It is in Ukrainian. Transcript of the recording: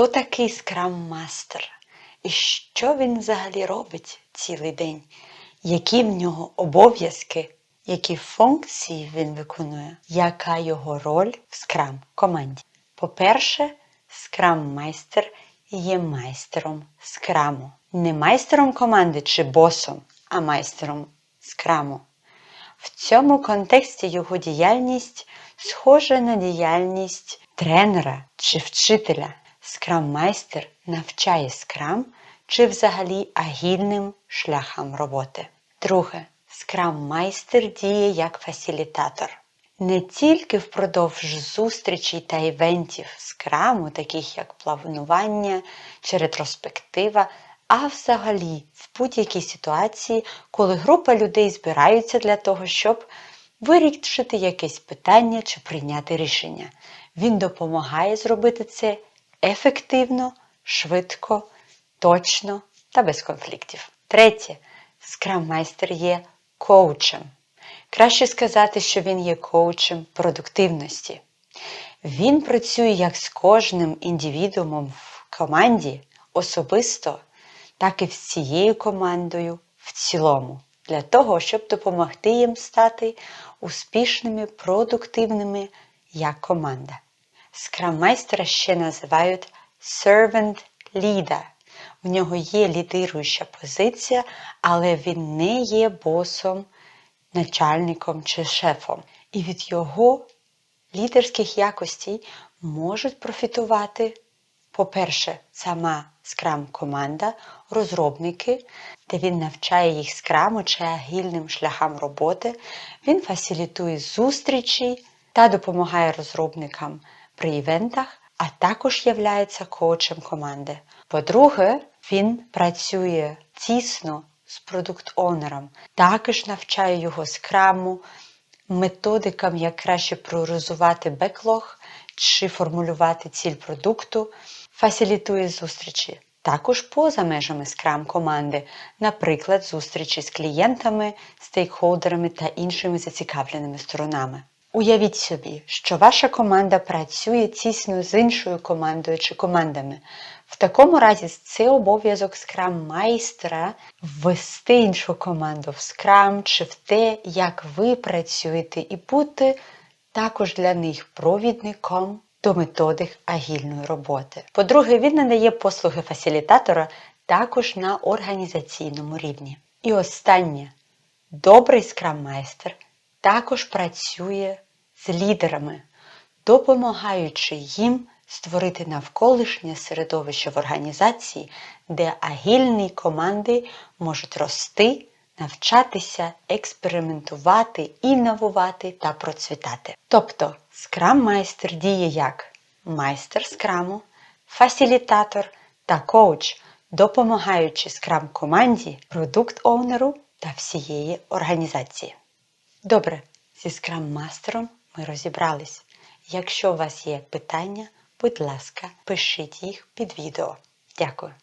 Хто такий скрам-мастер? І що він взагалі робить цілий день? Які в нього обов'язки, які функції він виконує? Яка його роль в скрам команді? По-перше, скрам-майстер є майстером скраму. Не майстером команди чи босом, а майстером скраму. В цьому контексті його діяльність схожа на діяльність тренера чи вчителя. Скрам-майстер навчає скрам чи взагалі агільним шляхам роботи. Друге, скрам-майстер діє як фасилітатор. Не тільки впродовж зустрічей та івентів скраму, таких як планування чи ретроспектива, а взагалі в будь-якій ситуації, коли група людей збираються для того, щоб вирішити якесь питання чи прийняти рішення. Він допомагає зробити це ефективно, швидко, точно та без конфліктів. Третє, скрам-майстер є коучем. Краще сказати, що він є коучем продуктивності. Він працює як з кожним індивідуумом в команді особисто, так і з цією командою в цілому, для того, щоб допомогти їм стати успішними, продуктивними як команда. Скрам-майстера ще називають servant leader. В нього є лідируюча позиція, але він не є босом, начальником чи шефом. І від його лідерських якостей можуть профітувати, по-перше, сама скрам-команда, розробники, де він навчає їх скраму чи агільним шляхам роботи, він фасилітує зустрічі та допомагає розробникам при івентах, а також являється коучем команди. По-друге, він працює тісно з продукт-онером, також навчає його скраму, методикам, як краще пророзувати беклог чи формулювати ціль продукту, фасилітує зустрічі. Також поза межами скрам команди, наприклад, зустрічі з клієнтами, стейкхолдерами та іншими зацікавленими сторонами. Уявіть собі, що ваша команда працює тісно з іншою командою чи командами. В такому разі це обов'язок скрам-майстра ввести іншу команду в скрам чи в те, як ви працюєте, і бути також для них провідником до методик агільної роботи. По-друге, він надає послуги фасилітатора також на організаційному рівні. І останнє, добрий скрам-майстер також працює з лідерами, допомагаючи їм створити навколишнє середовище в організації, де агільні команди можуть рости, навчатися, експериментувати, інновувати та процвітати. Тобто скрам-майстер діє як майстер скраму, фасилітатор та коуч, допомагаючи скрам-команді, продукт-оунеру та всієї організації. Добре, зі Scrum мастером ми розібрались. Якщо у вас є питання, будь ласка, пишіть їх під відео. Дякую.